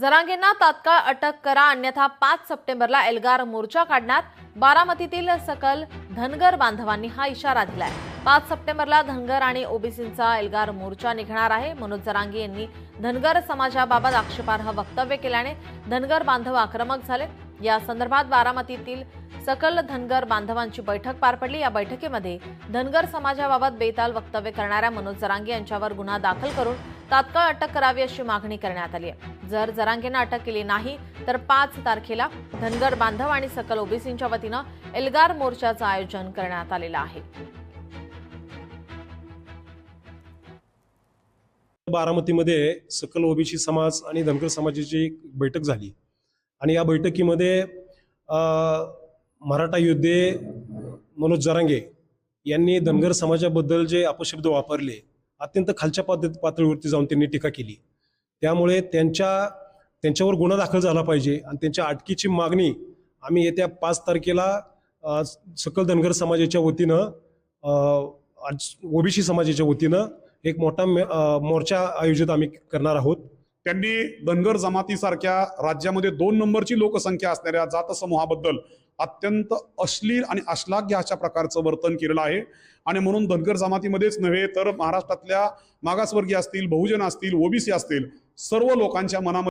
जरांगेंना तात्काळ अटक करा अन्यथा पाच सप्टेंबरला एल्गार मोर्चा काढण्यात बारामतीतील सकल धनगर बांधवांनी हा इशारा दिलाय. पाच सप्टेंबरला धनगर आणि ओबीसींचा एल्गार मोर्चा निघणार आहे. मनोज जरांगे यांनी धनगर समाजाबाबत आक्षेपार्ह वक्तव्य केल्याने धनगर बांधव आक्रमक झाले. या संदर्भात बारामतीतील सकल धनगर बांधवांची बैठक पार पडली. या बैठकीमध्ये धनगर समाजाबाबत बेताल वक्तव्य करणाऱ्या मनोज जरांगे यांच्यावर गुन्हा दाखल करून तात्काळ अटक करावी अशी मागणी करण्यात आली आहे. जर जरांगेनं अटक केली नाही तर पाच तारखेला धनगर बांधव आणि सकल ओबीसींच्या वतीनं एल्गार मोर्चाचं आयोजन करण्यात आलेलं आहे. बारामतीमध्ये सकल ओबीसी समाज आणि धनगर समाजाची बैठक झाली. आणि या बैठकीमध्ये मराठा योद्धे मनोज जरांगे यांनी धनगर समाजाबद्दल जे अपशब्द वापरले अत्यंत खालच्या पद्धत पातळीवरती जाऊन त्यांनी टीका केली. त्यामुळे त्यांच्या त्यांच्यावर गुन्हा दाखल झाला पाहिजे आणि त्यांच्या अटकीची मागणी आम्ही येत्या पाच तारखेला सकल धनगर समाजाच्या वतीनं ओबीसी समाजाच्या वतीनं एक मोठा मे- मोर्चा आयोजित आम्ही करणार आहोत. त्यांनी धनगर जमातीसारख्या राज्यामध्ये दोन नंबरची लोकसंख्या असणाऱ्या जात समूहाबद्दल अत्यंत अश्लील आणि अश्लाघ्य अशा प्रकारचं वर्तन केलेलं आहे. आणि म्हणून धनगर जमातीमध्येच नव्हे तर महाराष्ट्रातल्या मागासवर्गीय असतील बहुजन असतील ओबीसी असतील सर्व लोकांच्या मनामध्ये